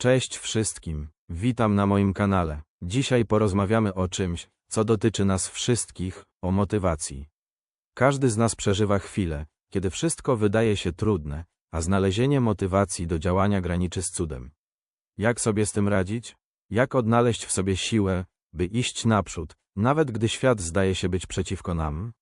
Cześć wszystkim, witam na moim kanale. Dzisiaj porozmawiamy o czymś, co dotyczy nas wszystkich, o motywacji. Każdy z nas przeżywa chwilę, kiedy wszystko wydaje się trudne, a znalezienie motywacji do działania graniczy z cudem. Jak sobie z tym radzić? Jak odnaleźć w sobie siłę, by iść naprzód, nawet gdy świat zdaje się być przeciwko nam?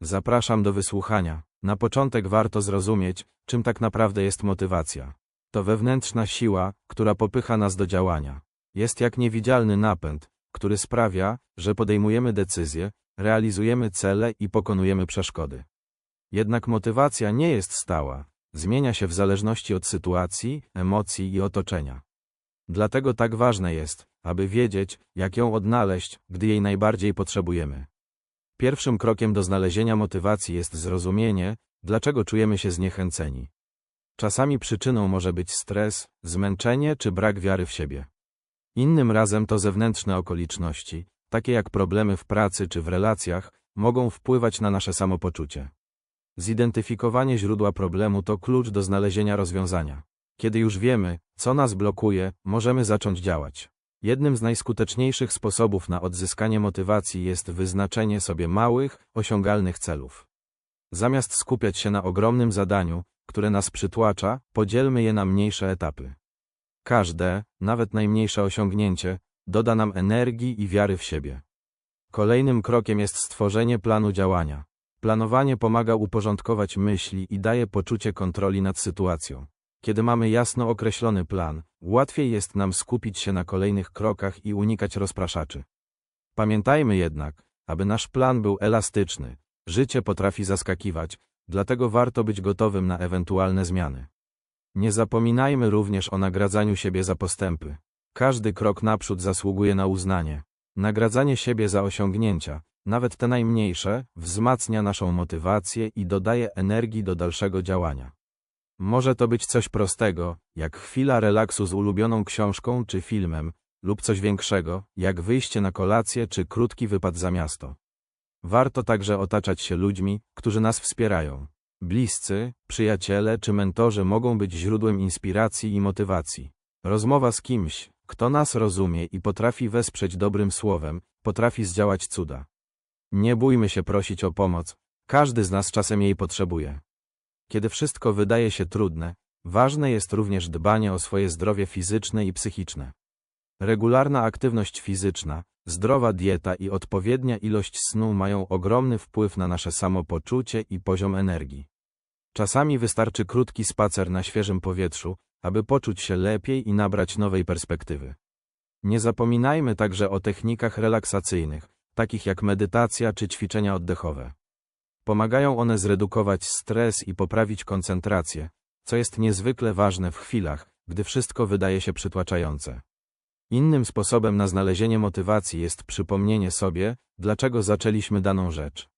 Zapraszam do wysłuchania. Na początek warto zrozumieć, czym tak naprawdę jest motywacja. To wewnętrzna siła, która popycha nas do działania. Jest jak niewidzialny napęd, który sprawia, że podejmujemy decyzje, realizujemy cele i pokonujemy przeszkody. Jednak motywacja nie jest stała, zmienia się w zależności od sytuacji, emocji i otoczenia. Dlatego tak ważne jest, aby wiedzieć, jak ją odnaleźć, gdy jej najbardziej potrzebujemy. Pierwszym krokiem do znalezienia motywacji jest zrozumienie, dlaczego czujemy się zniechęceni. Czasami przyczyną może być stres, zmęczenie czy brak wiary w siebie. Innym razem to zewnętrzne okoliczności, takie jak problemy w pracy czy w relacjach, mogą wpływać na nasze samopoczucie. Zidentyfikowanie źródła problemu to klucz do znalezienia rozwiązania. Kiedy już wiemy, co nas blokuje, możemy zacząć działać. Jednym z najskuteczniejszych sposobów na odzyskanie motywacji jest wyznaczenie sobie małych, osiągalnych celów. Zamiast skupiać się na ogromnym zadaniu, które nas przytłacza, podzielmy je na mniejsze etapy. Każde, nawet najmniejsze osiągnięcie, doda nam energii i wiary w siebie. Kolejnym krokiem jest stworzenie planu działania. Planowanie pomaga uporządkować myśli i daje poczucie kontroli nad sytuacją. Kiedy mamy jasno określony plan, łatwiej jest nam skupić się na kolejnych krokach i unikać rozpraszaczy. Pamiętajmy jednak, aby nasz plan był elastyczny. Życie potrafi zaskakiwać, dlatego warto być gotowym na ewentualne zmiany. Nie zapominajmy również o nagradzaniu siebie za postępy. Każdy krok naprzód zasługuje na uznanie. Nagradzanie siebie za osiągnięcia, nawet te najmniejsze, wzmacnia naszą motywację i dodaje energii do dalszego działania. Może to być coś prostego, jak chwila relaksu z ulubioną książką czy filmem, lub coś większego, jak wyjście na kolację czy krótki wypad za miasto. Warto także otaczać się ludźmi, którzy nas wspierają. Bliscy, przyjaciele czy mentorzy mogą być źródłem inspiracji i motywacji. Rozmowa z kimś, kto nas rozumie i potrafi wesprzeć dobrym słowem, potrafi zdziałać cuda. Nie bójmy się prosić o pomoc, każdy z nas czasem jej potrzebuje. Kiedy wszystko wydaje się trudne, ważne jest również dbanie o swoje zdrowie fizyczne i psychiczne. Regularna aktywność fizyczna, zdrowa dieta i odpowiednia ilość snu mają ogromny wpływ na nasze samopoczucie i poziom energii. Czasami wystarczy krótki spacer na świeżym powietrzu, aby poczuć się lepiej i nabrać nowej perspektywy. Nie zapominajmy także o technikach relaksacyjnych, takich jak medytacja czy ćwiczenia oddechowe. Pomagają one zredukować stres i poprawić koncentrację, co jest niezwykle ważne w chwilach, gdy wszystko wydaje się przytłaczające. Innym sposobem na znalezienie motywacji jest przypomnienie sobie, dlaczego zaczęliśmy daną rzecz.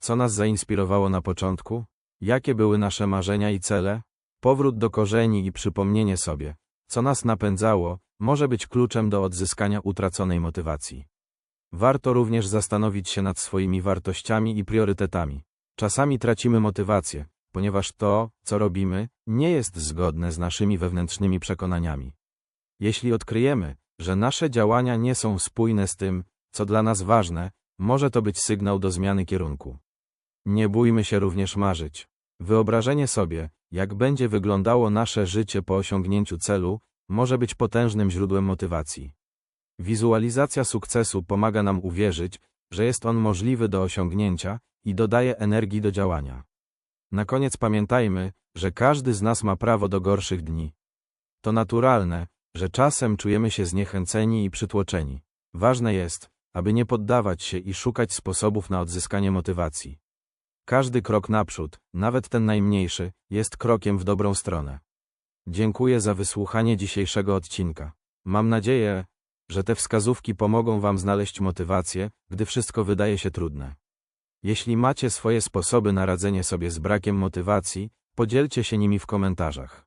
Co nas zainspirowało na początku? Jakie były nasze marzenia i cele? Powrót do korzeni i przypomnienie sobie, co nas napędzało, może być kluczem do odzyskania utraconej motywacji. Warto również zastanowić się nad swoimi wartościami i priorytetami. Czasami tracimy motywację, ponieważ to, co robimy, nie jest zgodne z naszymi wewnętrznymi przekonaniami. Jeśli odkryjemy, że nasze działania nie są spójne z tym, co dla nas ważne, może to być sygnał do zmiany kierunku. Nie bójmy się również marzyć. Wyobrażenie sobie, jak będzie wyglądało nasze życie po osiągnięciu celu, może być potężnym źródłem motywacji. Wizualizacja sukcesu pomaga nam uwierzyć, że jest on możliwy do osiągnięcia i dodaje energii do działania. Na koniec pamiętajmy, że każdy z nas ma prawo do gorszych dni. To naturalne, że czasem czujemy się zniechęceni i przytłoczeni. Ważne jest, aby nie poddawać się i szukać sposobów na odzyskanie motywacji. Każdy krok naprzód, nawet ten najmniejszy, jest krokiem w dobrą stronę. Dziękuję za wysłuchanie dzisiejszego odcinka. Mam nadzieję, że te wskazówki pomogą Wam znaleźć motywację, gdy wszystko wydaje się trudne. Jeśli macie swoje sposoby na radzenie sobie z brakiem motywacji, podzielcie się nimi w komentarzach.